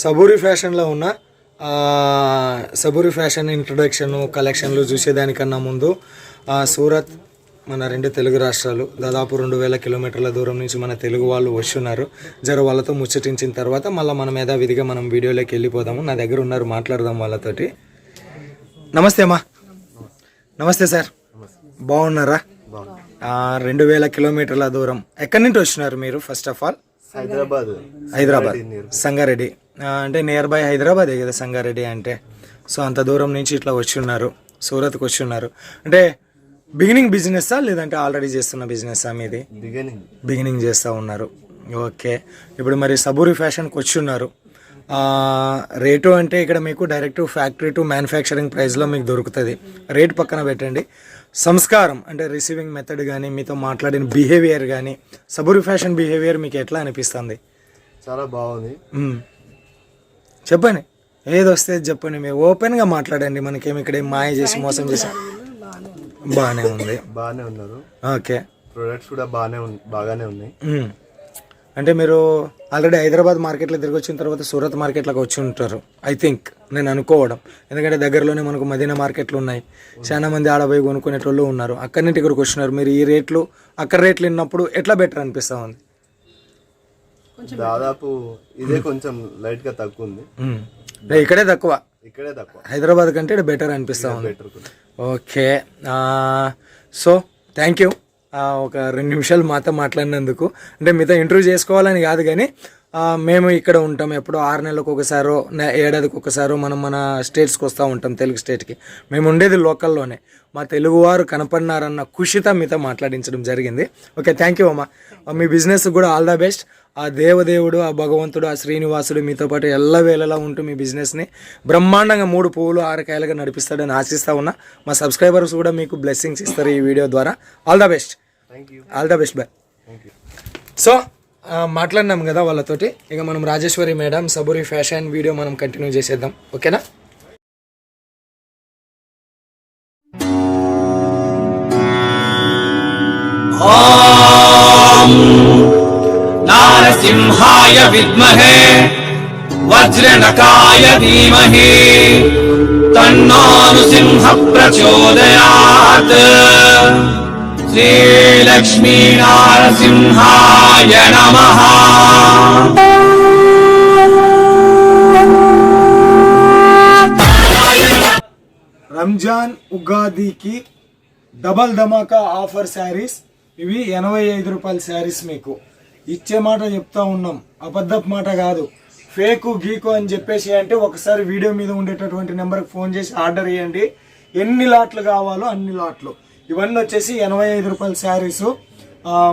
సబూరి ఫ్యాషన్లో ఉన్న సబూరి fashion introduction కలెక్షన్లు చూసేదానికన్నా ముందు సూరత్ మన రెండు తెలుగు రాష్ట్రాలు దాదాపు రెండు వేల కిలోమీటర్ల దూరం నుంచి మన తెలుగు వాళ్ళు వస్తున్నారు. జర వాళ్ళతో ముచ్చటించిన తర్వాత మళ్ళీ మనం యథావిధిగా మనం వీడియోలోకి వెళ్ళిపోదాము. నా దగ్గర ఉన్నారు మాట్లాడదాం వాళ్ళతోటి. నమస్తే అమ్మా. నమస్తే సార్. బాగున్నారా? రెండు వేల కిలోమీటర్ల దూరం. ఎక్కడి నుంచి వచ్చినారు మీరు first of all Hyderabad. Hyderabad. Sangareddy. అంటే నియర్ బై హైదరాబాదే కదా సంగారెడ్డి అంటే. సో అంత దూరం నుంచి ఇట్లా వచ్చి ఉన్నారు సూరత్కి వచ్చి ఉన్నారు అంటే బిగినింగ్ బిజినెస్సా లేదంటే ఆల్రెడీ చేస్తున్న బిజినెస్సా మీది? బిగినింగ్ బిగినింగ్ చేస్తూ ఉన్నారు. ఓకే ఇప్పుడు మరి సబూరి ఫ్యాషన్కి వచ్చి ఉన్నారు రేటు అంటే ఇక్కడ మీకు డైరెక్ట్ ఫ్యాక్టరీ టు మ్యానుఫ్యాక్చరింగ్ ప్రైస్లో మీకు దొరుకుతుంది. రేట్ పక్కన పెట్టండి. సంస్కారం అంటే రిసీవింగ్ మెథడ్ కానీ మీతో మాట్లాడిన బిహేవియర్ కానీ సబూరి ఫ్యాషన్ బిహేవియర్ మీకు ఎట్లా అనిపిస్తుంది? చాలా బాగుంది. చెప్పండి. ఏది వస్తే అది చెప్పండి. మీరు ఓపెన్గా మాట్లాడండి. మనకేమి ఇక్కడ ఏం మాయ చేసి మోసం చేసి బాగానే ఉంది. బాగానే ఉన్నారు. ఓకే. ప్రొడక్ట్స్ కూడా బాగానే బాగానే ఉన్నాయి. అంటే మీరు ఆల్రెడీ హైదరాబాద్ మార్కెట్లో తిరిగి వచ్చిన తర్వాత సూరత్ మార్కెట్లోకి వచ్చి ఉంటారు. I think. నేను అనుకోవడం. ఎందుకంటే దగ్గరలోనే మనకు మదీనా మార్కెట్లు ఉన్నాయి. చాలా మంది ఆడపోయి కొనుక్కునేటోళ్ళు ఉన్నారు. అక్కడి నుండి ఇక్కడికి వచ్చినారు మీరు ఈ రేట్లు అక్కడ రేట్లు విన్నప్పుడు ఎట్లా బెటర్ అనిపిస్తూ ఉంది? దాదాపు ఇదే కొంచెం లైట్గా తక్కువ ఉంది ఇక్కడే తక్కువ. ఇక్కడే తక్కువ. హైదరాబాద్ కంటే ఇక్కడ బెటర్ అనిపిస్తూ ఉంది. ఓకే. ఆ, సో థ్యాంక్ యూ ఆ, ఒక రెండు నిమిషాలు మాతో మాట్లాడినందుకు. అంటే మీతో ఇంటర్వ్యూ చేసుకోవాలని కాదు కానీ ఆ, మేము ఇక్కడ ఉంటాం. ఎప్పుడో ఆరు నెలలకు ఒకసారో నే- ఏడాదికి ఒకసారో మనం మన స్టేట్స్కి వస్తూ ఉంటాం తెలుగు స్టేట్కి. మేము ఉండేది లోకల్లోనే. మా తెలుగువారు కనపడినారన్న ఖుషితో మీతో మాట్లాడించడం జరిగింది. ఓకే థ్యాంక్ యూ అమ్మా. మీ బిజినెస్ కూడా ఆల్ ద బెస్ట్. ఆ దేవదేవుడు ఆ భగవంతుడు ఆ శ్రీనివాసుడు మీతో పాటు ఎల్లవేళలా ఉంటూ మీ బిజినెస్ని బ్రహ్మాండంగా మూడు పువ్వులు ఆరు కాయలుగా నడిపిస్తాడని ఆశిస్తా ఉన్నా. మా సబ్స్క్రైబర్స్ కూడా మీకు బ్లెస్సింగ్స్ ఇస్తారు ఈ వీడియో ద్వారా. All the best all the best bye thank you so మాట్లాడినాం కదా వాళ్ళతోటి. ఇక మనం Rajeshwari madam Saburi fashion video మనం కంటిన్యూ చేసేద్దాం. ఓకేనా? नारसिंहाय विद्महे वज्रनकाय धीमहि तन्नानुसिंह प्रचोदयात् श्रीलक्ष्मीनारसिंहाय नमः రంజాన్ ఉగాదికి డబల్ ధమాకా ఆఫర్ శారీస్ ఇవి ఎనభై ఐదు రూపాయల శారీస్ మీకు ఇచ్చే మాట చెప్తా ఉన్నాం. అబద్ధపు మాట కాదు. ఫేకు గీకు అని చెప్పేసి అంటే ఒకసారి వీడియో మీద ఉండేటటువంటి నెంబర్కి ఫోన్ చేసి ఆర్డర్ ఇవ్వండి ఎన్ని లాట్లు కావాలో అన్ని లాట్లు. ఇవన్నీ వచ్చేసి ఎనభై ఐదు రూపాయల శారీస్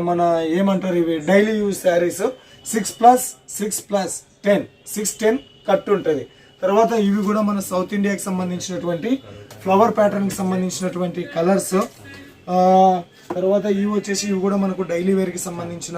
మన ఏమంటారు ఇవి? Daily use saris. Six plus six plus ten. Six ten cut ఉంటుంది. తర్వాత ఇవి కూడా మన సౌత్ ఇండియాకి సంబంధించినటువంటి ఫ్లవర్ ప్యాటర్న్కి సంబంధించినటువంటి కలర్స్. తర్వాత ఇవి వచ్చేసి ఇవి కూడా మనకు డైలీ వేర్కి సంబంధించిన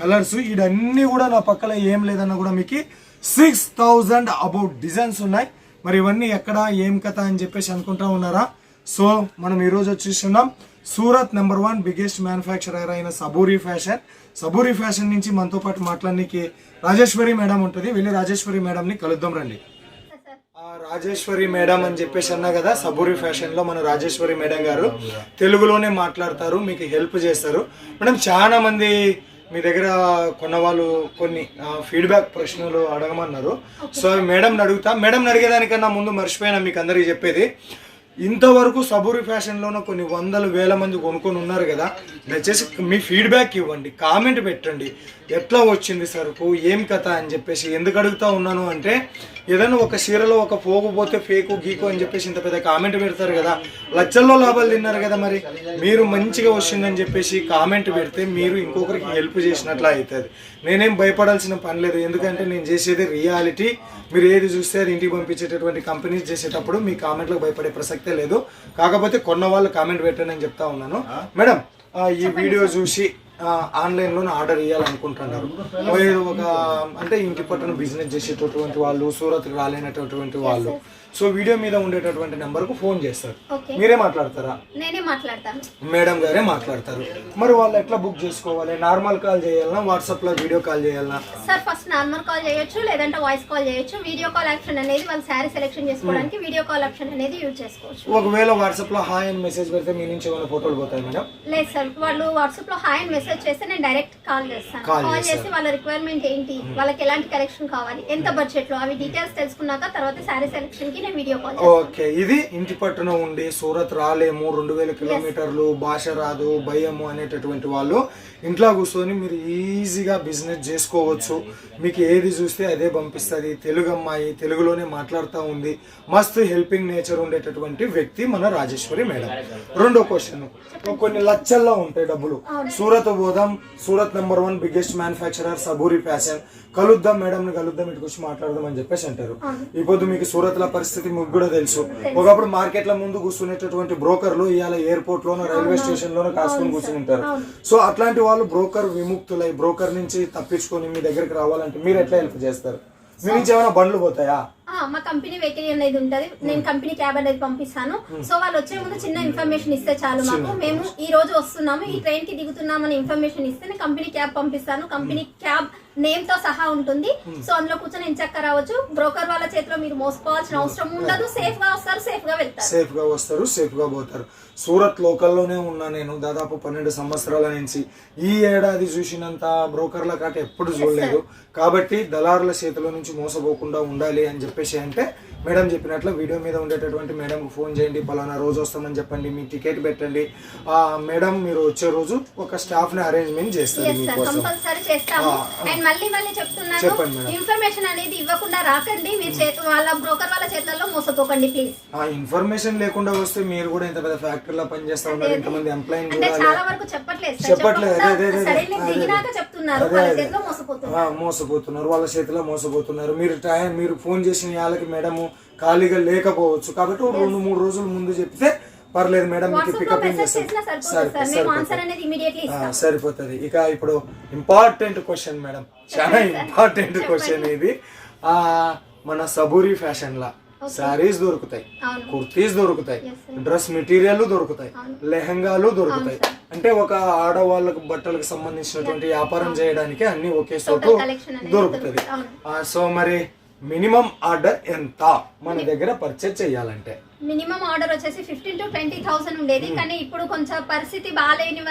కలర్స్ ఇవన్నీ కూడా నా పక్కన ఏం లేదన్నా కూడా మీకు సిక్స్ థౌజండ్ అబౌట్ డిజైన్స్ ఉన్నాయి. మరి ఇవన్నీ ఎక్కడ ఏం కథ అని చెప్పేసి అనుకుంటా ఉన్నారా? సో మనం ఈరోజు వచ్చేస్తున్నాం Surat number one biggest manufacturer అయిన సబూరి ఫ్యాషన్ సబూరి ఫ్యాషన్ నుంచి మనతో పాటు మాట్లాడడానికి రాజేశ్వరి మేడం ఉంటుంది. వెళ్ళి రాజేశ్వరి మేడంని కలుద్దాం రండి. ఆ రాజేశ్వరి మేడం అని చెప్పేసి అన్నా కదా సబూరి ఫ్యాషన్లో మన రాజేశ్వరి మేడం గారు. తెలుగులోనే మాట్లాడతారు మీకు హెల్ప్ చేస్తారు. మేడం చాలా మంది మీ దగ్గర కొన్న వాళ్ళు కొన్ని ఫీడ్బ్యాక్ ప్రశ్నలు అడగమన్నారు. సో మేడంని అడుగుతా మేడం అడిగేదానికన్నా ముందు మర్చిపోయినా మీకు అందరికీ చెప్పేది. ఇంతవరకు సబూరి ఫ్యాషన్లోనూ కొన్ని వందల వేల మంది కొనుక్కొని ఉన్నారు కదా. దయచేసి మీ ఫీడ్బ్యాక్ ఇవ్వండి కామెంట్ పెట్టండి. ఎట్లా వచ్చింది సరుకు ఏం కథ అని చెప్పేసి ఎందుకు అడుగుతా ఉన్నాను అంటే ఏదైనా ఒక చీరలో ఒక పోగు పోతే ఫేకు గీకు అని చెప్పేసి ఇంత పెద్ద కామెంట్ పెడతారు కదా లక్షల్లో లాభాలు తిన్నారు కదా మరి? మీరు మంచిగా వచ్చిందని చెప్పేసి కామెంట్ పెడితే మీరు ఇంకొకరికి హెల్ప్ చేసినట్లు అవుతుంది. నేనేం భయపడాల్సిన పని లేదు. ఎందుకంటే నేను చేసేది రియాలిటీ. మీరు ఏది చూస్తే అది ఇంటికి పంపించేటటువంటి కంపెనీస్ చేసేటప్పుడు మీ కామెంట్లకు భయపడే ప్రసక్తే లేదు. కాకపోతే కొన్న వాళ్ళు కామెంట్ పెట్టండి అని చెప్తా ఉన్నాను. మేడం ఈ వీడియో చూసి ఆన్లైన్లోనే ఆర్డర్ ఇవ్వాలనుకుంటున్నారు ఒక అంటే ఇంటి పట్టున బిజినెస్ చేసేటటువంటి వాళ్ళు సూరత్కి రాలేనటువంటి వాళ్ళు సో వీడియో మీద ఉండేటటువంటి నెంబర్కు ఫోన్ చేస్తారు. మీరే మాట్లాడతారా? నేనే మాట్లాడతాను. మేడం గారే మాట్లాడతారు. మరి వాళ్ళు ఎట్లా బుక్ చేసుకోవాలి? నార్మల్ కాల్ చేయాలన్నా వాట్సాప్లో వీడియో కాల్ చేయాలన్నా సార్ ఫస్ట్ నార్మల్ కాల్ చేయొచ్చు లేదంటే వాయిస్ కాల్ చేయొచ్చు. వీడియో కాల్ ఆప్షన్ అనేది వాళ్ళు శారీ సెలెక్షన్ చేసుకోవడానికి వీడియో కాల్ ఆప్షన్ అనేది యూజ్ చేసుకోవచ్చు. ఒకవేళ వాట్సాప్లో హాయ్ అని మెసేజ్ పెడితే మీ నుంచి ఏమైనా ఫోటోలు పోతాయి మేడం? లేదు సార్ వాళ్ళు వాట్సాప్లో హాయ్ అని మెసేజ్ చేస్తే నేను డైరెక్ట్ కాల్ చేస్తాను. కాల్. చేసి వాళ్ళ రిక్వైర్మెంట్ ఏంటి? వాళ్ళకి ఎలాంటి కలెక్షన్ కావాలి? ఎంత బడ్జెట్లో అవి డీటెయిల్స్ తెలుసుకున్నాక తర్వాత శారీ సెలెక్షన్కి నేను వీడియో కాల్ చేస్తాను. ఓకే ఇది ఇంటి పట్టున ఉండి సూరత్ రాలేము రెండు వేల కిలోమీటర్లు భాష రాదు భయము అనేటటువంటి వాళ్ళు ఇంట్లో కూర్చొని మీరు ఈజీగా బిజినెస్ చేసుకోవచ్చు. మీకు ఏది చూస్తే అదే పంపిస్తుంది. తెలుగు అమ్మాయి తెలుగులోనే మాట్లాడుతూ ఉంది. మస్తు హెల్పింగ్ నేచర్ ఉండేటటువంటి వ్యక్తి మన రాజేశ్వరి మేడం. రెండో క్వశ్చన్ కొన్ని లక్షల్లో ఉంటాయి డబ్బులు. సూరత్ పోదాం. Surat number one biggest manufacturer Saburi fashion కలుద్దాం మేడం ని కలుద్దాం ఇటు వచ్చి మాట్లాడదాం అని చెప్పేసి అంటారు. ఈ పొద్దు మీకు సూరత్లో పరిస్థితి మీకు కూడా తెలుసు. ఒకప్పుడు మార్కెట్లో ముందు కూర్చునేటటువంటి బ్రోకర్లు ఇవాళ ఎయిర్పోర్ట్ లోనో రైల్వే స్టేషన్ లోనో కాసుకొని కూర్చుని ఉంటారు. సో అట్లాంటి వాళ్ళు బ్రోకర్ విముక్తులై బ్రోకర్ నుంచి తప్పించుకొని మీ దగ్గరికి రావాలంటే మీరు ఎట్లా హెల్ప్ చేస్తారు? మీ నుంచి ఏమైనా బండ్లు పోతాయా? మా కంపెనీ వెహికల్ అనేది ఉంటది. నేను కంపెనీ క్యాబ్ అనేది పంపిస్తాను. సో వాళ్ళు వచ్చే ముందు చిన్న ఇన్ఫర్మేషన్ ఇస్తే చాలు మాకు. మేము ఈ రోజు వస్తున్నాము ఈ ట్రైన్కి దిగుతున్నామని ఇన్ఫర్మేషన్ ఇస్తే నేను కంపెనీ క్యాబ్ పంపిస్తాను. కంపెనీ క్యాబ్ నేమ్తో సహా ఉంటుంది. సో అందులో కూర్చొని ఎంచక్క రావచ్చు? బ్రోకర్ వాళ్ళ చేతిలో మీరు మోసుకోవాల్సిన అవసరం ఉండదు. సేఫ్గా వస్తారు సేఫ్గా వెళ్తారు. సేఫ్గా వస్తారు సేఫ్గా పోతారు. సూరత్ లోకల్లోనే ఉన్నా నేను దాదాపు పన్నెండు సంవత్సరాల నుంచి. ఈ ఏడాది చూసినంత బ్రోకర్ల కాట ఎప్పుడు చూడలేదు. కాబట్టి దళారుల చేతిలో నుంచి మోసపోకుండా ఉండాలి అని చెప్పేసి అంటే మేడం చెప్పినట్లు వీడియో మీద ఉండేటటువంటి మేడంకు ఫోన్ చేయండి పలానా రోజు వస్తామని చెప్పండి మీ టికెట్ పెట్టండి. ఆ మేడం మీరు వచ్చే రోజు ఒక స్టాఫ్ని అరేంజ్మెంట్ మీకోసం. చెప్తున్నాను చెప్పండి మేడం. ఇన్ఫర్మేషన్ అనేది ఇవ్వకుండా రాకండి మీరు చేతి వాళ్ళ బ్రోకర్ వాళ్ళ చేతుల్లో మోసపోకండి ప్లీజ్ ఆ ఇన్ఫర్మేషన్ లేకుండా వస్తే మీరు కూడా ఇంత పెద్ద ఫ్యాక్టరీలో పనిచేస్తా ఉన్నారు ఇంతమంది చూడాలి చాలా వరకు చెప్పట్లేదు చెప్పట్లేదు మోసపోతున్నారు. వాళ్ళ చేతిలో మోసపోతున్నారు. మీరు టైం మీరు ఫోన్ చేసిన వాళ్ళకి మేడం ఖాళీగా లేకపోవచ్చు. కాబట్టి రెండు మూడు రోజుల ముందు చెప్తే పర్లేదు మేడం మీకు పికప్ సరిపోతుంది ఇక ఇప్పుడు ఇంపార్టెంట్ క్వశ్చన్ మేడం. చాలా ఇంపార్టెంట్ క్వశ్చన్ ఇది. ఆ మన సబూరి ఫ్యాషన్ లా సారీస్ దొరుకుతాయి. కుర్తీస్ దొరుకుతాయి. డ్రెస్ మెటీరియల్ దొరుకుతాయి. లెహంగాలు దొరుకుతాయి. అంటే ఒక ఆడవాళ్ళకు బట్టలకు సంబంధించినటువంటి వ్యాపారం చేయడానికి అన్ని ఒకే చోటు దొరుకుతుంది. సో మరి మినిమం ఆర్డర్ ఎంత? మన దగ్గర పర్చేజ్ చేయాలంటే. మినిమం ఆర్డర్ వచ్చేసి ఫిఫ్టీన్ టు ట్వంటీ థౌసండ్ ఉండేది. Hmm. కానీ ఇప్పుడు కొంచెం పరిస్థితి బాగాలేని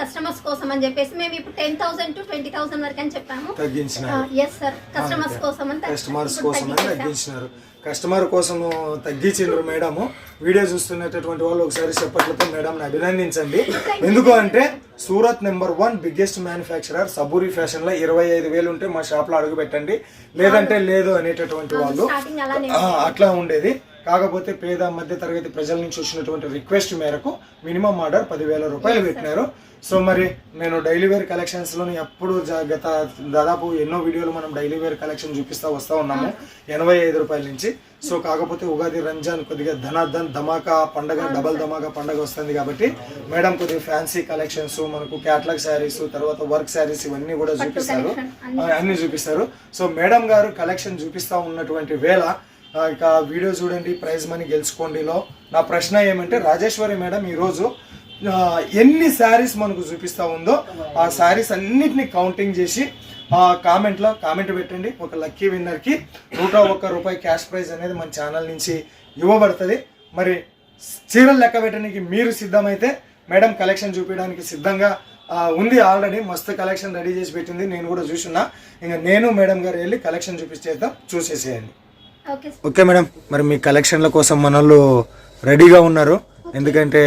కస్టమర్స్ కోసం అని చెప్పేసి మేము ఇప్పుడు ten thousand to twenty thousand వరకు అని చెప్పాము. తగ్గించినారు. ఎస్ సార్ కస్టమర్స్ కోసం అని కస్టమర్స్ కోసం. తగ్గించినారు. కస్టమర్ కోసం తగ్గించిండ్రు మేడము. వీడియో చూస్తున్నటువంటి వాళ్ళు ఒకసారి చెప్పట్లతో మేడం అభినందించండి. ఎందుకు అంటే Surat number one biggest manufacturer. Saburi ఫ్యాషన్లో ఇరవై ఐదు వేలు ఉంటే మా షాప్లో అడుగు పెట్టండి. లేదంటే లేదు అనేటటువంటి వాళ్ళు అట్లా ఉండేది. కాకపోతే పేద మధ్య తరగతి ప్రజల నుంచి వచ్చినటువంటి రిక్వెస్ట్ మేరకు మినిమం ఆర్డర్ పదివేల రూపాయలు పెట్టినారు. సో మరి నేను డైలీ వేర్ కలెక్షన్స్లోని ఎప్పుడు గత దాదాపు ఎన్నో వీడియోలు మనం డైలీ వేర్ కలెక్షన్ చూపిస్తా వస్తా ఉన్నాము. ఎనభై ఐదు రూపాయల నుంచి. సో కాకపోతే ఉగాది రంజాన్ కొద్దిగా ధనాధన్ ధమాకా పండగ డబల్ ధమాకా పండగ వస్తుంది కాబట్టి మేడం కొద్దిగా ఫ్యాన్సీ కలెక్షన్స్ మనకు క్యాట్లాగ్ శారీస్ తర్వాత వర్క్ శారీస్ ఇవన్నీ కూడా చూపిస్తారు. అన్ని చూపిస్తారు. సో మేడం గారు కలెక్షన్ చూపిస్తా ఉన్నటువంటి వేళ ఇక వీడియో చూడండి ప్రైజ్ మనీ గెలుచుకోండిలో నా ప్రశ్న ఏమంటే రాజేశ్వరి మేడం ఈరోజు ఎన్ని శారీస్ మనకు చూపిస్తూ ఉందో ఆ శారీస్ అన్నిటిని కౌంటింగ్ చేసి ఆ కామెంట్లో కామెంట్ పెట్టండి. ఒక లక్కీ విన్నర్కి నూట ఒక్క రూపాయి క్యాష్ ప్రైజ్ అనేది మన ఛానల్ నుంచి ఇవ్వబడుతుంది. మరి చీరలు లెక్క పెట్టడానికి మీరు సిద్ధమైతే మేడం కలెక్షన్ చూపించడానికి సిద్ధంగా ఉంది ఆల్రెడీ మస్తు కలెక్షన్ రెడీ చేసి పెట్టింది. నేను కూడా చూసున్నా ఇంకా నేను మేడం గారు వెళ్ళి కలెక్షన్ చూపించేద్దాం. చూసేసేయండి. Okay madam. మరి మీ కలెక్షన్ల కోసం మన వాళ్ళు రెడీగా ఉన్నారు. ఎందుకంటే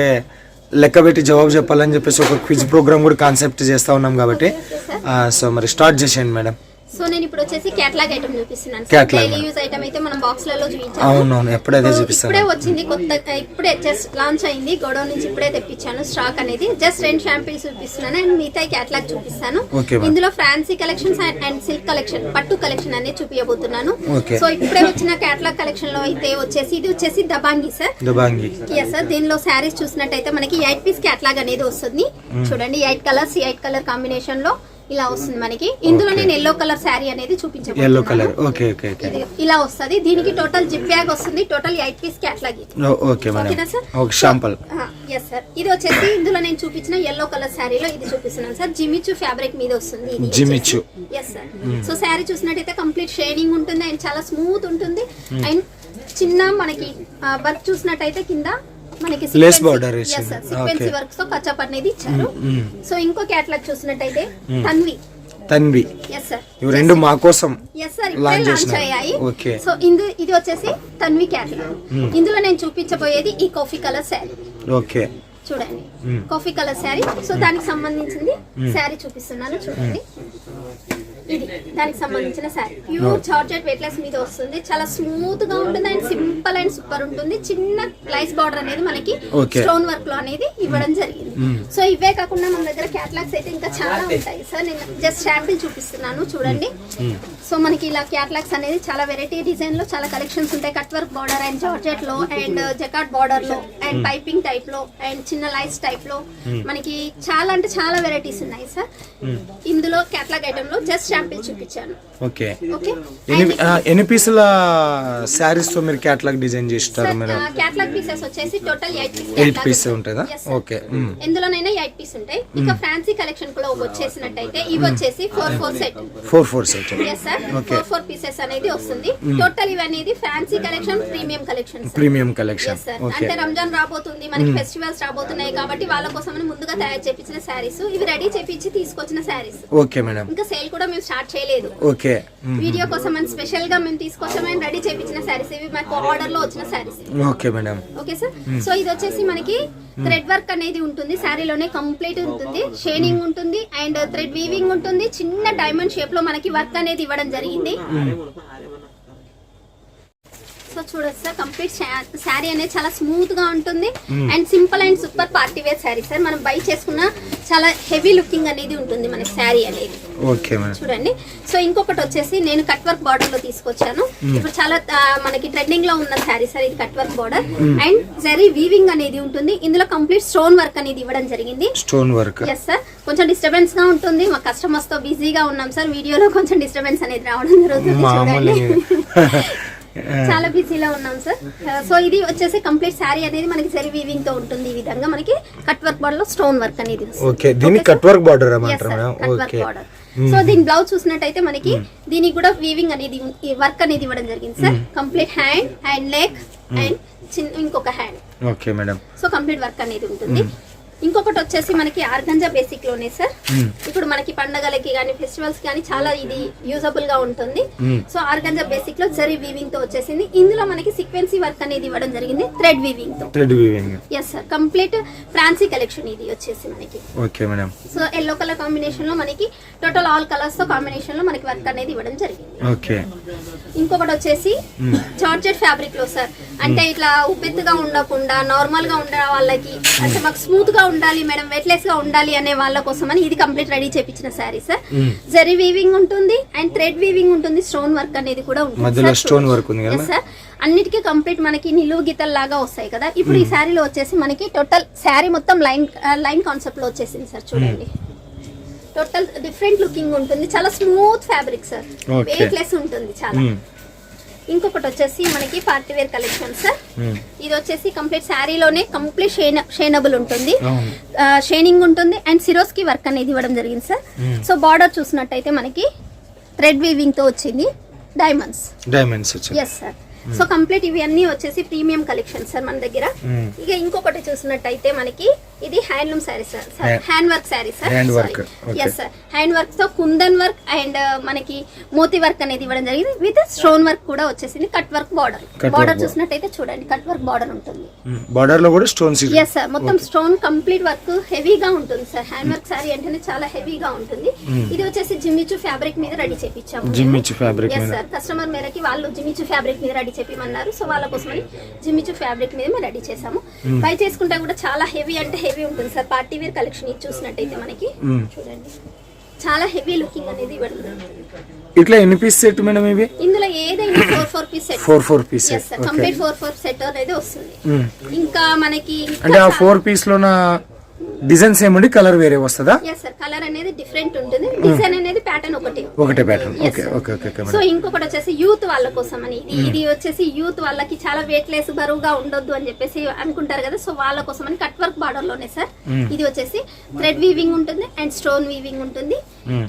లెక్క పెట్టి జవాబు చెప్పాలని చెప్పేసి ఒక క్విజ్ ప్రోగ్రామ్ కూడా కాన్సెప్ట్ చేస్తా ఉన్నాం కాబట్టి. సో మరి స్టార్ట్ చేసేయండి మేడం. సో నేను ఇప్పుడు వచ్చేసి క్యాట్లాగ్ ఐటమ్ చూపిస్తున్నాను. డైలీ. యూజ్ ఐటమ్ అయితే మనం బాక్స్లలో చూపించాము ఎప్పుడైతే ఇప్పుడు వచ్చింది కొత్త ఇప్పుడే జస్ట్ లాంచ్ అయింది. గొడవ నుంచి ఇప్పుడే తెప్పించాను స్టాక్ అనేది. జస్ట్ రెండు షాంపిల్స్ చూపిస్తున్నాను అండ్ మిగతా క్యాట్లాగ్ చూపిస్తాను. ఇందులో fancy collections and silk collection పట్టు కలెక్షన్ అనేది చూపించబోతున్నాను. సో ఇప్పుడే వచ్చిన క్యాట్లాగ్ కలెక్షన్లో అయితే వచ్చేసి ఇది వచ్చేసి దబాంగి సార్ దుబాంగి ఎస్ సార్ దీనిలో శారీస్ చూసినట్టయితే మనకి ఎయిట్ పీస్ క్యాట్లాగ్ అనేది వస్తుంది. చూడండి ఎయిట్ కలర్స్ ఎయిట్ కలర్ కాంబినేషన్లో. ఇలా వస్తుంది మనకి. ఇందులో నేను ఎల్లో కలర్ శారీ అనేది చూపించబోతున్నాను ఎల్లో కలర్ ఓకే ఓకే ఇలా వస్తది. దీనికి టోటల్ జిప్ బ్యాగ్ వస్తుంది. టోటల్ ఎయిట్ పీస్ క్యాట్లాగ్ ఇది. ఓకే ఓకేనా sir okay sample yes sir ఇది వచ్చేసి ఇందులో నేను చూపించిన ఎల్లో కలర్ శారీలో ఇది చూపిస్తున్నాను సార్ జిమిచు ఫ్యాబ్రిక్ మీద వస్తుంది ఇది Jimmy Choo. Yes sir so sari చూసినట్టయితే కంప్లీట్ షేడింగ్ ఉంటుంది. అండ్ చాలా స్మూత్ ఉంటుంది. అండ్ చిన్న మనకి వర్క్ చూసినట్టయితే కింద మనకి. సీక్వెన్సీ Okay. వర్క్తో కచ్చప్ అనేది ఇచ్చారు సో ఇంకో క్యాట్లాగ్ చూసినట్టయితే తన్వి తన్వి ఇవి రెండు మా కోసం లాంచ్. అయ్యాయి. సో ఇందు ఇది వచ్చేసి తన్వి క్యాట్లాగ్ ఇందులో నేను చూపించబోయేది ఈ కాఫీ కలర్ శారీ ఓకే చూడండి. కాఫీ కలర్ శారీ సో దానికి సంబంధించింది శారీ చూపిస్తున్నాను. చూడండి. ఇది దానికి సంబంధించిన శారీ. ప్యూర్ జార్జెట్ వెయిట్లెస్ మీద వస్తుంది. చాలా స్మూత్గా ఉంటుంది అండ్ సింపుల్ అండ్ సూపర్ ఉంటుంది. చిన్న గ్లైస్ బార్డర్ అనేది మనకి. స్టోన్ వర్క్లో అనేది ఇవ్వడం జరిగింది. సో ఇవే కాకుండా మన దగ్గర క్యాటలాగ్స్ అయితే ఇంకా చాలా ఉంటాయి. సార్ నేను జస్ట్ శాంపిల్ చూపిస్తున్నాను. చూడండి. సో మనకి ఇలా క్యాటలాగ్స్ అనేది చాలా వెరైటీ డిజైన్లో చాలా కలెక్షన్స్ ఉంటాయి. కట్ వర్క్ బార్డర్ అండ్ జార్జెట్లో అండ్ జకాట్ బార్డర్లో అండ్ పైపింగ్ టైప్లో అండ్ చిన్న లైట్స్ టైప్లో మనకి చాలా అంటే చాలా వెరైటీస్ ఉన్నాయి సార్. ఇందులో క్యాటలాగ్ ఐటమ్లో జస్ట్ శాంపిల్ చూపించాను. ఓకే ఓకే ఎన్ని పీసుల శారీస్తో మీరు క్యాటలాగ్ డిజైన్ చేస్తారు మీరు? క్యాటలాగ్ పీసెస్ వచ్చేసి total eight piece eight piece ఉంటుందా? ఓకే మ్మ్. ఎందులోనైనా ఎయిట్ పీస్ ఉంటాయి. ఇక ఫ్యాన్సీ కలెక్షన్ కూడా వచ్చేసినట్టయితే ఇవి వచ్చేసి four four set four four set yes sir. Four four pieces అనేది వస్తుంది. టోటల్ ఇవి అనేది fancy collection premium collection premium collection అంటే రంజాన్ రాబోతుంది మనకి ఫెస్టివల్స్ రాబోతున్నాయి కాబట్టి వాళ్ళ కోసమని ముందుగా తయారు చేపించిన శారీస్ ఇవి రెడీ చేపించి తీసుకొచ్చిన శారీస్ ఓకే మేడం ఇంకా సేల్ కూడా మేము స్టార్ట్ చేయలేదు. ఓకే. వీడియో కోసం అని స్పెషల్గా మేము తీసుకొచ్చామని రెడీ చేపించిన శారీస్ ఇవి మాకు ఆర్డర్లో వచ్చిన sarees okay madam okay sir so ఇది వచ్చేసి మనకి థ్రెడ్ వర్క్ అనేది ఉంటుంది. శారీలోనే కంప్లీట్ ఉంటుంది. షేడింగ్ ఉంటుంది. అండ్ థ్రెడ్ వీవింగ్ ఉంటుంది. చిన్న డైమండ్ షేప్లో మనకి వర్క్ అనేది ఇవ్వడం జరిగింది. సో చూడొచ్చు సార్. కంప్లీట్ శారీ అనేది చాలా స్మూత్గా ఉంటుంది and simple and super party wear sari sir. మనం బై చేసుకున్న చాలా హెవీ లుకింగ్ అనేది ఉంటుంది మన శారీ అనేది. ఓకే చూడండి. సో ఇంకొకటి వచ్చేసి నేను కట్ వర్క్ బార్డర్లో తీసుకొచ్చాను. ఇప్పుడు చాలా మనకి ట్రెండింగ్లో ఉన్న శారీ సార్ ఇది cut work border and zari weaving అనేది ఉంటుంది. ఇందులో కంప్లీట్ స్టోన్ వర్క్ అనేది ఇవ్వడం జరిగింది. స్టోన్ వర్క్ ఎస్ సార్ కొంచెం డిస్టర్బెన్స్గా ఉంటుంది. మా కస్టమర్స్తో బిజీగా ఉన్నాం సార్ వీడియోలో కొంచెం డిస్టర్బెన్స్ అనేది రావడం జరుగుతుంది. చూడండి. చాలా బిజీలో ఉన్నాం సార్ సో ఇది వచ్చేసి కంప్లీట్ శారీ అనేది మనకి జరీ వీవింగ్తో ఉంటుంది. ఈ విధంగా మనకి కట్ వర్క్ బార్డర్లో స్టోన్ వర్క్ అనేది. ఓకే దీన్ని Okay, cut work border okay. So దీని బ్లౌజ్ చూసినట్టయితే మనకి దీనికి కూడా వీవింగ్ అనేది వర్క్ అనేది ఇవ్వడం జరిగింది sir complete hand and leg and చిన్న ఇంకొక hand okay madam so complete work అనేది ఉంటుంది. ఇంకొకటి వచ్చేసి మనకి ఆర్గంజా బేసిక్లోనే సార్ ఇప్పుడు మనకి పండగలకి కానీ ఫెస్టివల్స్ కానీ చాలా ఇది యూజబుల్గా ఉంటుంది. సో ఆర్గంజా బేసిక్లో జరీ వీవింగ్తో వచ్చేసింది. ఇందులో మనకి సీక్వెన్సీ వర్క్ అనేది ఇవ్వడం జరిగింది థ్రెడ్ వీవింగ్తో. Thread weaving yes sir complete fancy collection ఇది వచ్చేసి మనకి. Okay madam so yellow colour కాంబినేషన్లో మనకి టోటల్ ఆల్ కలర్స్తో కాంబినేషన్లో మనకి వర్క్ అనేది ఇవ్వడం జరిగింది. ఓకే ఇంకొకటి వచ్చేసి జార్జెట్ ఫ్యాబ్రిక్లో సార్ అంటే ఇట్లా ఉబ్బెత్తుగా ఉండకుండా నార్మల్గా ఉండే వాళ్ళకి అంటే మాకు స్మూత్గా ఉండాలి మేడం వెయిట్లెస్గా ఉండాలి అనే వాళ్ళ కోసం అని ఇది కంప్లీట్ రెడీ చేపించిన శారీ సార్ జరీ వీవింగ్ ఉంటుంది అండ్ థ్రెడ్ వీవింగ్ ఉంటుంది స్టోన్ వర్క్ అనేది కూడా ఉంటుంది stone work ఉంది కదా? Sir. అన్నిటికీ కంప్లీట్ మనకి నిలువు గీతలు లాగా వస్తాయి కదా. ఇప్పుడు ఈ శారీలో వచ్చేసి మనకి టోటల్ శారీ మొత్తం లైన్ లైన్ కాన్సెప్ట్లో వచ్చేసింది సార్ చూడండి. టోటల్ డిఫరెంట్ లుకింగ్ ఉంటుంది. చాలా smooth fabric sir. Weight less ఉంటుంది చాలా. ఇంకొకటి వచ్చేసి మనకి పార్టీ వేర్ కలెక్షన్ సార్. మ్మ్. ఇది వచ్చేసి కంప్లీట్ శారీలోనే కంప్లీట్ షేన షేనబుల్ ఉంటుంది. అవును. షేనింగ్ ఉంటుంది అండ్ సిరోస్కి వర్క్ అనేది ఇవ్వడం జరిగింది సార్. సో బార్డర్ చూసినట్టయితే మనకి థ్రెడ్ వీవింగ్తో వచ్చింది diamonds diamonds yes sir. So complete ఇవి అన్ని వచ్చేసి ప్రీమియం కలెక్షన్ సార్ మన దగ్గర. ఇక ఇంకొకటి చూసినట్టయితే మనకి ఇది handloom sari sir. Hand work sari sir. work, okay. Yes sir hand వర్క్తో కుందన్ వర్క్ అండ్ మనకి మోతి వర్క్ అనేది ఇవ్వడం జరిగింది. విత్ స్టోన్ వర్క్ కూడా వచ్చేసింది. Cut work border border. చూసినట్టయితే చూడండి కట్ వర్క్ బార్డర్ ఉంటుంది. బార్డర్లో కూడా స్టోన్స్ ఎస్ సార్ మొత్తం స్టోన్ కంప్లీట్ వర్క్ హెవీగా ఉంటుంది సార్ హ్యాండ్ వర్క్ శారీ అంటేనే చాలా హెవీగా ఉంటుంది. ఇది వచ్చేసి జిమ్మిచు ఫ్యాబ్రిక్ మీద ready చేపించాము Jimmy Choo fabric yes. Sir customer మేరకి వాళ్ళు జిమ్మిచు ఫ్యాబ్రిక్ మీద రెడీ చెప్పమన్నారు సో వాళ్ళ కోసమని జిమ్మిచు ఫ్యాబ్రిక్ మీద మేము రెడీ చేసాము బై చేసుకుంటే కూడా చాలా హెవీ అంటే హెవీ ఉంటుంది సార్. పార్టీ వేర్ కలెక్షన్ ఇది చూసినట్టయితే మనకి. చూడండి. చాలా హెవీ లుకింగ్ అనేది. ఇట్లా ఎన్ని పీస్ సెట్ మేడం ఇవి? ఇందులో ఏదైనా four four piece set four four piece okay complete four four set అనేది వస్తుంది. ఇంకా మనకి అంటే ఆ ఫోర్ పీస్ లోన డిజైన్ సేమ్ ఉండి కలర్ వేరే వస్తుందా? కలర్ అనేది డిఫరెంట్ ఉంటుంది. డిజైన్ అనేది ప్యాటర్న్ ఒకటి. ఒకటే pattern okay. Okay okay so ఇంకొకటి వచ్చేసి యూత్ వాళ్ళ కోసం అని. ఇది ఇది వచ్చేసి యూత్ వాళ్ళకి చాలా వెయిట్ లెస్ బరువుగా ఉండొద్దు అని చెప్పేసి అనుకుంటారు కదా. సో వాళ్ళ కోసం అని కట్ వర్క్ బార్డర్లోనే సార్ ఇది వచ్చేసి థ్రెడ్ వీవింగ్ ఉంటుంది అండ్ స్టోన్ వీవింగ్ ఉంటుంది.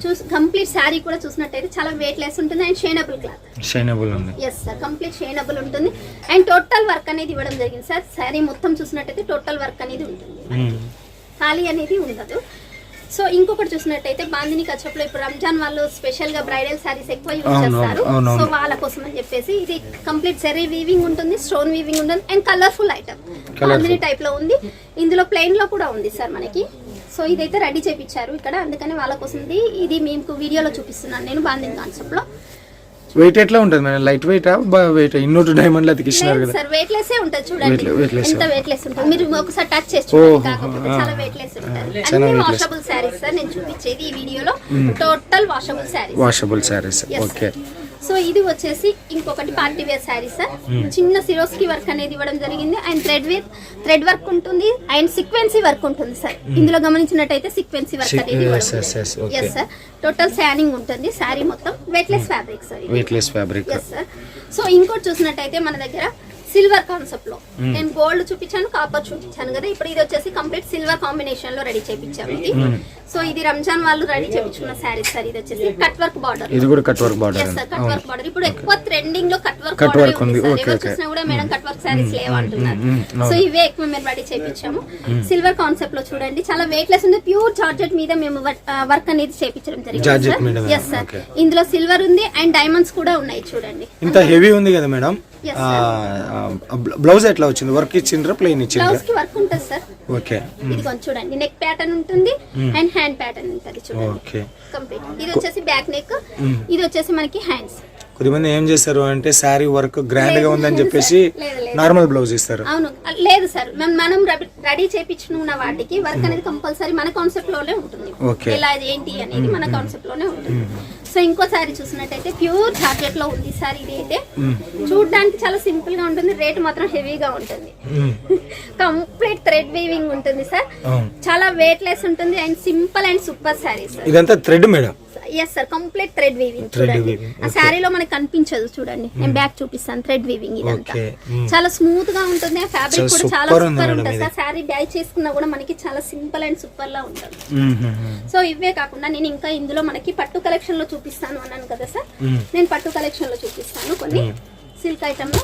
చూసి కంప్లీట్ శారీ కూడా చూసినట్టయితే చాలా వెయిట్ లెస్ ఉంటుంది అండ్ షైనబుల్ క్లాత్ షైనబుల్ ఉంది. ఎస్ సార్ కంప్లీట్ షైనబుల్ ఉంటుంది. అండ్ టోటల్ వర్క్ అనేది ఇవ్వడం జరిగింది సార్ శారీ మొత్తం చూసినట్టయితే టోటల్ వర్క్ అనేది ఉంటుంది. మనకి. ఖాళీ అనేది ఉండదు. సో ఇంకొకటి చూసినట్టయితే బాందిని కచ్చప్లో ఇప్పుడు రంజాన్ వాళ్ళు స్పెషల్గా బ్రైడల్ శారీస్ ఎక్కువ యూజ్ చేస్తారు. సో వాళ్ళ కోసం అని చెప్పేసి ఇది కంప్లీట్ సెరీ వీవింగ్ ఉంటుంది స్టోన్ వీవింగ్ ఉంటుంది అండ్ కలర్ఫుల్ ఐటమ్ బాందిని టైప్లో ఉంది. ఇందులో ప్లెయిన్లో కూడా ఉంది సార్ మనకి. సో ఇదైతే రెడీ చేపించారు ఇక్కడ. అందుకని వాళ్ళ కోసం ఇది ఇది మీకు వీడియోలో చూపిస్తున్నాను నేను బాందిని కాన్సెప్ట్లో. వెయిట్ ఎట్లా ఉంటుంది మేడం. లైట్ వెయిట్ వెయిట్ ఇన్నోటు డైమండ్ అతికిస్తున్నారు కదా. సార్ వెయిట్ లెస్ ఉంటుంది చూడండి. Weightless. ఎంత వెయిట్ లెస్ ఉంటుంది? మీరు ఒకసారి టచ్ చేసి చూడండి. కాకపోతే. చాలా వెయిట్ లెస్ ఉంటుంది అన్ని. వాషబుల్ శారీస్ సార్ నేను చూపించేది ఈ వీడియోలో. Total washable sarees washable sarees okay so ఇది వచ్చేసి ఇంకొకటి పార్టీ వేర్ శారీ సార్ చిన్న సిరోస్కి వర్క్ అనేది ఇవ్వడం జరిగింది. And thread wear thread work ఉంటుంది. అండ్ సీక్వెన్సీ వర్క్ ఉంటుంది సార్ ఇందులో గమనించినట్టయితే సీక్వెన్సీ వర్క్ అనేది. ఎస్ సార్ టోటల్ శానింగ్ ఉంటుంది శారీ మొత్తం. Weightless fabric sir weightless fabric yes sir so ఇంకోటి చూసినట్టయితే మన దగ్గర సిల్వర్ కాన్సెప్ట్లో. నేను గోల్డ్ చూపించాను కాపర్ చూపించాను కదా. ఇప్పుడు ఇది వచ్చేసి కంప్లీట్ సిల్వర్ కాంబినేషన్లో రెడీ చేపించాము ఇది. సో ఇది రంజాన్ వాళ్ళు రెడీ చేపించుకున్న శారీ సార్ ఇది వచ్చేసి కట్ వర్క్ బార్డర్ ఇది కూడా cut work border yes sir cut work border ఇప్పుడు ఎక్కువ ట్రెండింగ్లో కట్ వర్క్ Cut work ఉంది. Sir okay. చూసినా కూడా మేడం కట్ వర్క్ శారీస్ లేవంటున్నారు. mm, అవును. సో ఇవే ఎక్కువ మేము రెడీ చేపించాము. సిల్వర్ కాన్సెప్ట్లో చూడండి. చాలా వెయిట్ లెస్ ఉంది. ప్యూర్ జార్జెట్ మీద మేము వర్క్ అనేది చేపించడం Georgette జరిగింది మీద, ఎస్ సార్. ఇందులో సిల్వర్ ఉంది అండ్ డైమండ్స్ కూడా ఉన్నాయి చూడండి. ఇంత హెవీ ఉంది కదా మేడం? బ్లౌజ్ ఎట్లా వచ్చింది? వర్క్ ఇచ్చిండ్రా ప్లెయిన్ ఇచ్చిండ్రా? బ్లౌజ్కి వర్క్ ఉంటుంది సార్ ఓకే. ఇది కొంచెం చూడండి. నెక్ ప్యాటర్న్ ఉంటుంది అండ్ హ్యాండ్ ప్యాటర్న్ ఉంటుంది చూడండి. ఓకే. కంప్లీట్ ఇది వచ్చేసి బ్యాక్ నెక్ ఇది వచ్చేసి మనకి హ్యాండ్స్ కొద్దిమంది ఏం చేస్తారు అంటే శారీ వర్క్ గ్రాండ్గా ఉందని చెప్పేసి సార్. నార్మల్ బ్లౌజ్ ఇస్తారు. అవును. లేదు సార్ మనం- రెడీ చేపించిన వాటికి వర్క్ అనేది కంపల్సరీ మన కాన్సెప్ట్లోనే ఉంటుంది. ఎలా ఇది ఏంటి అనేది మన కాన్సెప్ట్లోనే ఉంటుంది. సో ఇంకో సారీ చూసినట్టయితే ప్యూర్ జార్జెట్లో ఉంది సార్ ఇది అయితే చూడడానికి చాలా సింపుల్గా ఉంటుంది రేట్ మాత్రం హెవీగా ఉంటుంది. కంప్లీట్ థ్రెడ్ వీవింగ్ ఉంటుంది సార్. చాలా వెయిట్ లెస్ ఉంటుంది and simple and super sari sir. ఇదంతా thread madam. Yes sir complete thread weaving చూడండి. ఆ శారీలో మనకి కనిపించదు చూడండి. నేను బ్యాక్ చూపిస్తాను థ్రెడ్ వీవింగ్ ఇదంతా. Okay, mm. చాలా స్మూత్గా ఉంటుంది. ఆ ఫ్యాబ్రిక్ కూడా చాలా సూపర్ ఉంటుంది. సార్ శారీ డై చేసుకున్నా కూడా మనకి చాలా సింపుల్ అండ్ సూపర్ లా ఉంటుంది. సో ఇవే కాకుండా నేను ఇంకా ఇందులో మనకి పట్టు కలెక్షన్లో చూపిస్తాను అన్నాను కదా సార్ నేను పట్టు కలెక్షన్లో చూపిస్తాను కొన్ని సిల్క్ ఐటమ్లో.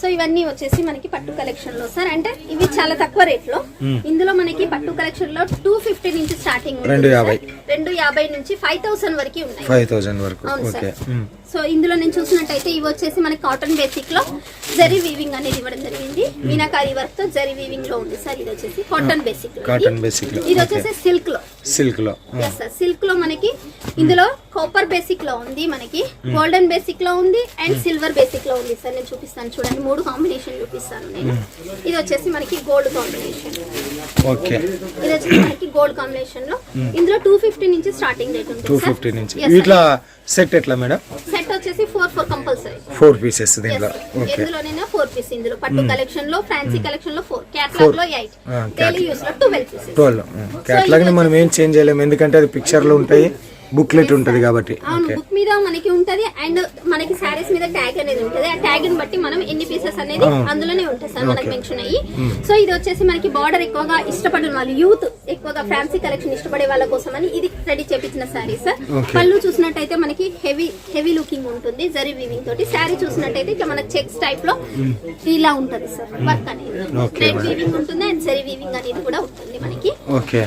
సో ఇవన్నీ వచ్చేసి మనకి పట్టు కలెక్షన్లో. సార్ అంటే ఇవి చాలా తక్కువ రేట్లో ఇందులో మనకి పట్టు కలెక్షన్లో టూ ఫిఫ్టీ నుంచి స్టార్టింగ్ రెండు. యాభై. రెండు యాభై నుంచి ఫైవ్ థౌసండ్ వరకు ఉన్నాయి. ఫైవ్ థౌసండ్ వరకు. ఓకే. సో ఇందులో నేను చూసినట్టయితే ఇవి వచ్చేసి మనకి కాటన్ బేసిక్లో జరీ వీవింగ్ అనేది ఇవ్వడం జరిగింది. మీనాకారి వర్క్తో జరీ వీవింగ్లో ఉంది సార్ ఇది వచ్చేసి కాటన్ బేసిక్లో. Cotton ఇది. వచ్చేసి సిల్క్లో. సిల్క్లో. ఎస్ సార్ సిల్క్లో మనకి ఇందులో కాపర్ బేసిక్లో ఉంది మనకి గోల్డెన్ బేసిక్లో ఉంది అండ్ సిల్వర్ బేసిక్లో ఉంది సార్. నేను చూపిస్తాను చూడండి మూడు కాంబినేషన్ చూపిస్తాను నేను. ఇది వచ్చేసి మనకి గోల్డ్ కాంబినేషన్ ఓకే. ఇది వచ్చేసి మనకి గోల్డ్ కాంబినేషన్లో. ఇందులో టూ ఫిఫ్టీ నుంచి స్టార్టింగ్ రేట్ ఉంటుంది టూ సార్. ఫిఫ్టీ నుంచి. వీటిలో సెట్ ఎట్లా మేడం? సెట్ వచ్చేసి four four compulsory four pieces దీంట్లో. ఓకే ఫోర్ పీస్ ఇందులో. పట్టు కలెక్షన్లో ఫ్యాన్సీ కలెక్షన్లో ఫోర్ క్యాట్లాగ్లో ఎయిట్ Ah, డైలీ యూస్లో పీసెస్ క్యాట్లాగ్ని మనం ఏం చేంజ్ చేయలేము. ఎందుకంటే అది పిక్చర్లు ఉంటాయి. బుక్లెట్ ఉంటుంది కాబట్టి. అవును బుక్ మీద మనకి ఉంటది అండ్ మనకి శారీస్ మీద ట్యాగ్ అనేది ఉంటది. ఆ ట్యాగ్ని బట్టి మనం ఎన్ని పీసెస్ అనేది అందులోనే ఉంటుంది సార్ మనకి మెన్షన్ అయ్యి. సో ఇది వచ్చేసి మనకి బార్డర్ ఎక్కువగా ఇష్టపడిన వాళ్ళు యూత్ ఎక్కువగా ఫ్యాన్సీ కలెక్షన్ ఇష్టపడే వాళ్ళ కోసం అని ఇది రెడీ చేపించిన సార్. Okay. పళ్ళు చూసినట్టయితే మనకి హెవీ హెవీ లుకింగ్ ఉంటుంది జరీ వీవింగ్ తోటి. శారీ చూసినట్టయితే ఇట్లా మనకి చెక్స్ టైప్లో ఇలా ఉంటది సార్ వర్క్ అనేది. థ్రెడ్. వీవింగ్ ఉంటుంది అండ్ జరీ వీవింగ్ అనేది కూడా ఉంటుంది మనకి. ఓకే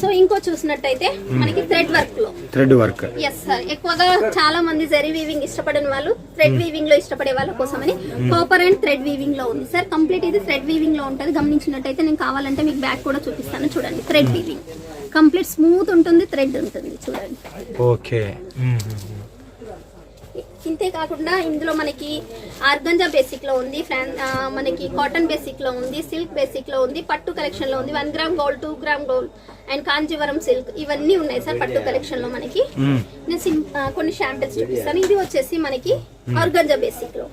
సో ఇంకో చూసినట్టయితే మనకి థ్రెడ్ వర్క్లో థ్రెడ్ వర్క్. ఎస్ సార్ ఎక్కువగా చాలా మంది జరీ వీవింగ్ ఇష్టపడిన వాళ్ళు థ్రెడ్ వీవింగ్లో ఇష్టపడే వాళ్ళ కోసమని కాపర్ అండ్ థ్రెడ్ వీవింగ్లో ఉంది. సార్ కంప్లీట్ ఇది థ్రెడ్ వీవింగ్లో ఉంటుంది. గమనించినట్టయితే నేను కావాలంటే మీకు బ్యాక్ కూడా చూపిస్తాను. చూడండి థ్రెడ్ వీవింగ్ కంప్లీట్ స్మూత్ ఉంటుంది థ్రెడ్ ఉంటుంది. చూడండి. ఓకే ఇంతే కాకుండా ఇందులో మనకి ఆర్గంజా బేసిక్లో ఉంది మనకి కాటన్ బేసిక్లో ఉంది సిల్క్ బేసిక్లో ఉంది పట్టు కలెక్షన్లో ఉంది. One gram gold two gram gold and Kanjeevaram silk ఇవన్నీ ఉన్నాయి సార్ పట్టు కలెక్షన్లో మనకి. నేను సిం- ఆ, కొన్ని షాంపిల్స్ చూపిస్తాను. ఇది వచ్చేసి మనకి ఆర్గంజా బేసిక్లో.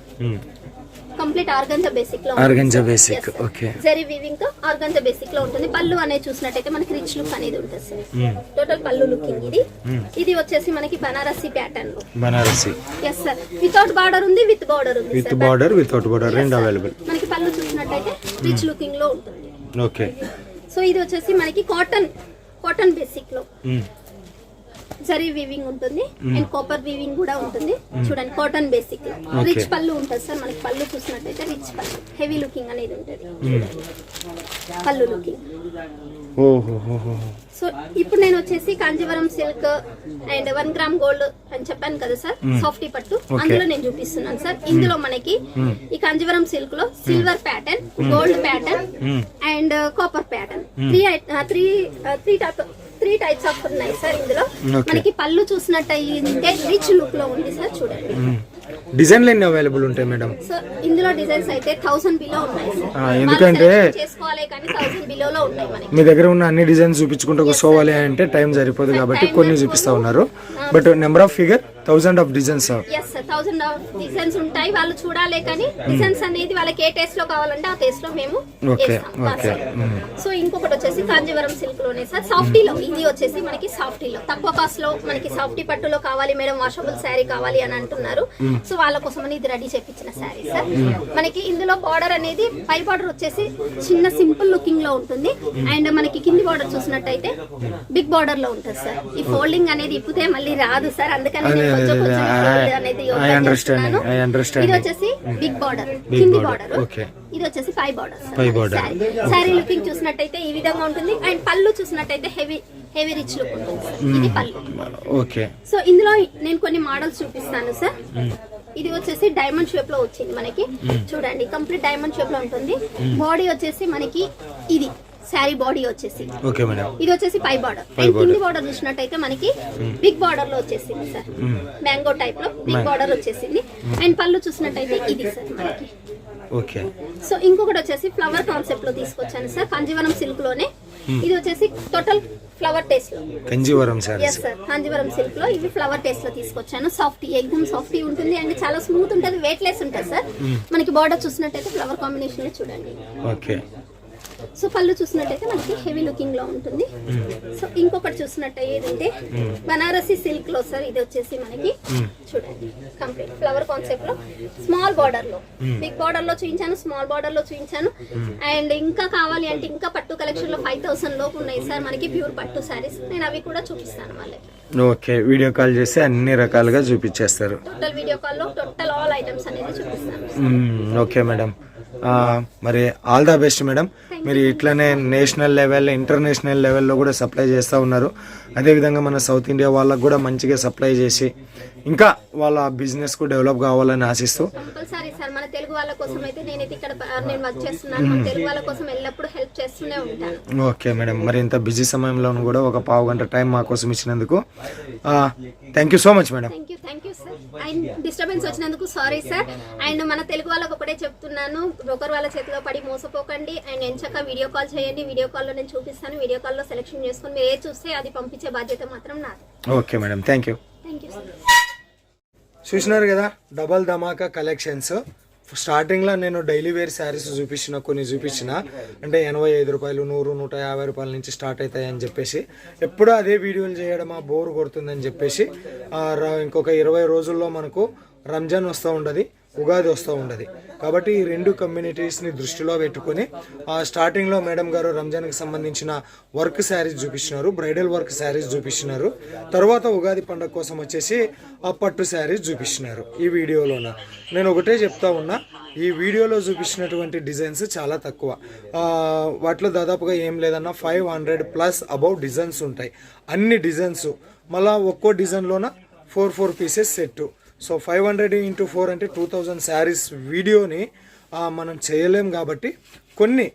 కంప్లీట్ ఆర్గంజా బేసిక్లో Organza basic, okay. జరీ వీవింగ్తో ఆర్గంజా బేసిక్లో ఉంటుంది. పళ్ళు అనేది చూసినట్టయితే మనకి రిచ్ లుక్ అనేది ఉంటుంది సార్ టోటల్ పళ్ళు లుకింగ్ ఇది. ఇది వచ్చేసి మనకి బనారసి ప్యాటర్న్లో. Banarasi. Yes sir without border ఉంది విత్ బార్డర్ ఉంది విత్. బార్డర్ వితౌట్ బార్డర్ రెండు అవైలబుల్ మనకి పళ్ళు చూసినట్టయితే రిచ్ లుకింగ్లో ఉంటుంది. ఓకే సో ఇది వచ్చేసి మనకి కాటన్ కాటన్ బేసిక్లో. జరీ వీవింగ్ ఉంటుంది. అండ్ కాపర్ వీవింగ్ కూడా ఉంటుంది. చూడండి కాటన్ బేసిక్ రిచ్ పళ్ళు ఉంటుంది సార్. మనకి పళ్ళు చూసినట్టయితే రిచ్ పళ్ళు. హెవీ లుకింగ్ అనేది ఉంటుంది. పళ్ళు లుకింగ్ సో ఇప్పుడు నేను వచ్చేసి Kanjeevaram silk and one gram gold అని చెప్పాను కదా సార్. సాఫ్టీ పట్టు. అందులో నేను చూపిస్తున్నాను సార్. ఇందులో మనకి ఈ కాంజీవరం సిల్క్లో silver pattern gold pattern and copper pattern three three three type three types of ఉన్నాయి సార్ ఇందులో. మనకి పళ్ళు చూసినట్టయితే రిచ్ లుక్లో ఉంది సార్ చూడండి. డిజైన్లు ఎన్ని అవైలబుల్ ఉంటాయి మేడం? ఇందులో డిజైన్స్ అయితే థౌసండ్ బిలో ఉన్నాయి ఎందుకంటే- మీ దగ్గర ఉన్న అన్ని డిజైన్స్ చూపించుకుంటూ కూర్చోవాలి అంటే టైం సరిపోదు కాబట్టి కొన్ని చూపిస్తా ఉన్నారు. But number of figure thousand of designs yes thousand designs ఉంటాయి. వాళ్ళు చూడాలి కానీ డిజైన్స్ అనేది వాళ్ళకి ఏ టేస్ట్లో కావాలంటే ఆ టేస్ట్లో మేము. సో ఇంకొకటి వచ్చేసి కాంజీవరం సిల్క్లోనే సార్. సాఫ్టీలో ఇది వచ్చేసి మనకి సాఫ్టీలో తక్కువ కాస్ట్లో మనకి సాఫ్టీ పట్టులో కావాలి మేడం వాషబుల్ శారీ కావాలి అని అంటున్నారు. సో వాళ్ళ కోసం అని ఇది రెడీ చేపించిన శారీ సార్. మనకి ఇందులో బార్డర్ అనేది పై బార్డర్ వచ్చేసి చిన్న సింపుల్ లుకింగ్లో ఉంటుంది. అండ్ మనకి కింది బార్డర్ చూసినట్టయితే బిగ్ బార్డర్లో ఉంటుంది సార్. ఈ ఫోల్డింగ్ అనేది ఇప్పితే మళ్ళీ రాదు సార్. అందుకని కొంచెం కొంచెం అనేది. ఇది వచ్చేసి బిగ్ బార్డర్ కింది బార్డర్. ఇది వచ్చేసి పై బార్డర్ పై border. శారీ లుకింగ్ చూసినట్టయితే ఈ విధంగా ఉంటుంది. అండ్ పళ్ళు చూసినట్టయితే హెవీ హెవీ రిచ్ లుక్ ఉంటుంది సార్ ఇది పళ్ళు. ఓకే సో ఇందులో నేను కొన్ని మోడల్స్ చూపిస్తాను సార్ ఇది వచ్చేసి డైమండ్ షేప్లో వచ్చింది మనకి. చూడండి కంప్లీట్ డైమండ్ షేప్లో ఉంటుంది. బాడీ వచ్చేసి మనకి ఇది. శారీ బాడీ వచ్చేసి ఓకే మేడం. ఇది వచ్చేసి పై బార్డర్ కింది బార్డర్ చూసినట్టయితే మనకి బిగ్ బార్డర్లో వచ్చేసింది సార్. మ్యాంగో టైప్లో బిగ్ బార్డర్ వచ్చేసింది. అండ్ పళ్ళు చూసినట్టయితే ఇది సార్ మనకి. ఓకే. సో ఇంకొకటి వచ్చేసి ఫ్లవర్ కాన్సెప్ట్లో తీసుకొచ్చాను సార్. కాంజీవరం సిల్క్లోనే. ఇది వచ్చేసి టోటల్ ఫ్లవర్ టేస్ట్లో. కంజీవరం శారీస్ ఎస్ సార్ కాంజీవరం సిల్క్లో ఇవి ఫ్లవర్ టేస్ట్లో తీసుకొచ్చాను. సాఫ్ట్ ఎగ్గుమ్ సాఫ్టీ ఉంటుంది అండ్ చాలా స్మూత్ ఉంటుంది వెయిట్ లెస్ ఉంటుంది సార్. మనకి బార్డర్ చూసినట్టయితే ఫ్లవర్ కాంబినేషన్లో చూడండి. ఓకే. సో పళ్ళు చూసినట్టయితే మనకి హెవీ లుకింగ్లో ఉంటుంది. సో ఇంకొకటి చూసినట్టయితే ఏంటంటే బనారసి సిల్క్లో సార్ ఇది వచ్చేసి మనకి చూడండి కంప్లీట్ ఫ్లవర్ కాన్సెప్ట్లో స్మాల్ బార్డర్లో. బిగ్ బార్డర్లో చూపించాను స్మాల్ బార్డర్లో చూపించాను. అండ్ ఇంకా కావాలి అంటే ఇంకా పట్టు కలెక్షన్లో ఫైవ్ థౌసండ్ లోపు ఉన్నాయి సార్. మనకి ప్యూర్ పట్టు సారీస్ నేను అవి కూడా చూపిస్తాను వాళ్ళకి. ఓకే వీడియో కాల్ చేసి అన్ని రకాలుగా చూపించేస్తారు. టోటల్ వీడియో కాల్లో టోటల్ ఆల్ ఐటమ్స్ అనేది చూపిస్తాను. Okay madam. మరి ఆల్ ద బెస్ట్ మేడం. మీరు ఇట్లనే నేషనల్ లెవెల్ ఇంటర్నేషనల్ లెవెల్లో కూడా సప్లై చేస్తూ ఉన్నారు. అదేవిధంగా మన సౌత్ ఇండియా వాళ్ళకు కూడా మంచిగా సప్లై చేసి ఇంకా వాళ్ళ బిజినెస్కు డెవలప్ కావాలని ఆశిస్తూ. కంపల్సరీ సార్ మన తెలుగు వాళ్ళ కోసం అయితే నేనైతే ఇక్కడ ప- నేను వర్క్ చేస్తున్నాను. మన తెలుగు వాళ్ళ కోసం ఎల్లప్పుడూ హెల్ప్ చేస్తూనే ఉంటాను. Okay madam. మరి ఇంత బిజీ సమయంలోనూ కూడా ఒక పావు గంట టైం మా కోసం ఇచ్చినందుకు thank you so much madam thank you thank you sir and disturbance వచ్చినందుకు సారీ సార్ అండ్ మన తెలుగు వాళ్ళకి ఒకటే చెప్తున్నాను. బ్రోకర్ వాళ్ళ చేతిలో పడి మోసపోకండి. అండ్ ఎంచక్క వీడియో కాల్ చేయండి. వీడియో కాల్లో నేను చూపిస్తాను. వీడియో కాల్లో సెలెక్షన్ చేసుకొని మీరు ఏది చూస్తే అది పంపించే బాధ్యత మాత్రం నాది. Okay madam thank you thank you sir చూసినారు కదా డబల్ ధమాకా కలెక్షన్స్ స్టార్టింగ్లో నేను డైలీ వేర్ శారీస్ చూపించిన కొన్ని చూపించిన. అంటే ఎనభై ఐదు రూపాయలు నూరు నూట యాభై రూపాయల నుంచి స్టార్ట్ అవుతాయని చెప్పేసి. ఎప్పుడూ అదే వీడియోలు చేయడం ఆ బోర్ కొడుతుందని చెప్పేసి. ఇంకొక ఇరవై రోజుల్లో మనకు రంజాన్ వస్తూ ఉండదు ఉగాది వస్తూ ఉండదు కాబట్టి ఈ రెండు కమ్యూనిటీస్ని దృష్టిలో పెట్టుకొని స్టార్టింగ్లో మేడం గారు రంజాన్కి సంబంధించిన వర్క్ శారీస్ చూపించినారు బ్రైడల్ వర్క్ శారీస్ చూపించినారు తర్వాత ఉగాది పండుగ కోసం వచ్చేసి ఆ పట్టు శారీస్ చూపించినారు ఈ వీడియోలోన. నేను ఒకటే చెప్తా ఉన్నా ఈ వీడియోలో చూపించినటువంటి డిజైన్స్ చాలా తక్కువ. వాటిలో దాదాపుగా ఏం లేదన్నా five hundred plus above designs ఉంటాయి. అన్ని డిజైన్స్ మళ్ళీ ఒక్కో డిజైన్లోన four four pieces set so five hundred into four అంటే టూ థౌజండ్ శారీస్ వీడియోని మనం చేయలేం కాబట్టి కొన్ని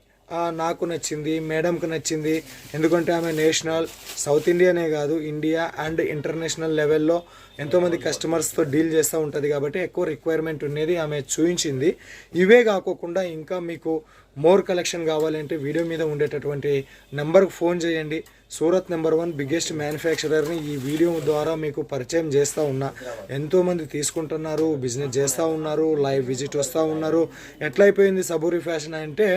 నాకు నచ్చింది మేడంకి నచ్చింది. ఎందుకంటే ఆమె నేషనల్ సౌత్ ఇండియానే కాదు ఇండియా అండ్ ఇంటర్నేషనల్ లెవెల్లో ఎంతోమంది కస్టమర్స్తో డీల్ చేస్తూ ఉంటుంది కాబట్టి ఎక్కువ రిక్వైర్మెంట్ ఉండేది ఆమె చూపించింది ఇవే కాకోకుండా ఇంకా మీకు మోర్ కలెక్షన్ కావాలంటే వీడియో మీద ఉండేటటువంటి నెంబర్కి ఫోన్ చేయండి. సూరత్ నెంబర్ వన్ బిగ్గెస్ట్ మ్యానుఫ్యాక్చరర్ని ఈ వీడియో ద్వారా మీకు పరిచయం చేస్తూ ఉన్నా. ఎంతోమంది తీసుకుంటున్నారు బిజినెస్ చేస్తూ ఉన్నారు లైవ్ విజిట్ వస్తూ ఉన్నారు. ఎట్లయిపోయింది సబూరి ఫ్యాషన్ అంటే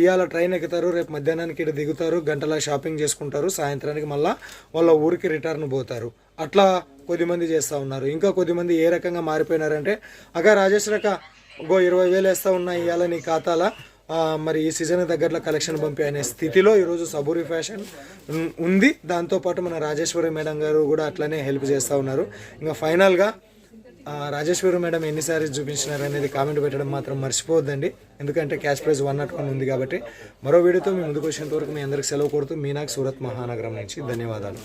ఇవాళ ట్రైన్ ఎక్కుతారు రేపు మధ్యాహ్నానికి ఇక్కడ దిగుతారు గంటలా షాపింగ్ చేసుకుంటారు సాయంత్రానికి మళ్ళీ వాళ్ళ ఊరికి రిటర్న్ పోతారు. అట్లా కొద్దిమంది చేస్తూ ఉన్నారు. ఇంకా కొద్దిమంది ఏ రకంగా మారిపోయినారంటే అగా రాజేశ్వరక ఇంకో గో ఇరవై వేలు వేస్తూ ఉన్నా ఇవాళ నీ ఖాతాలో మరి ఈ సీజన్ దగ్గరలో కలెక్షన్ పంపే అనే స్థితిలో ఈరోజు సబూరి ఫ్యాషన్ ఉంది. దాంతోపాటు మన రాజేశ్వరి మేడం గారు కూడా అట్లనే హెల్ప్ చేస్తూ ఉన్నారు. ఇంకా ఫైనల్గా రాజేశ్వరి మేడం ఎన్ని సారీస్ చూపించినారు అనేది కామెంట్ పెట్టడం మాత్రం మర్చిపోవద్దండి. ఎందుకంటే cash prize one not one ఉంది కాబట్టి. మరో వీడియోతో మీ ముందుకు వచ్చేంత వరకు మీ అందరికి సెలవు కొడుతూ మీనాక్ సూరత్ మహానగరం నుంచి. ధన్యవాదాలు.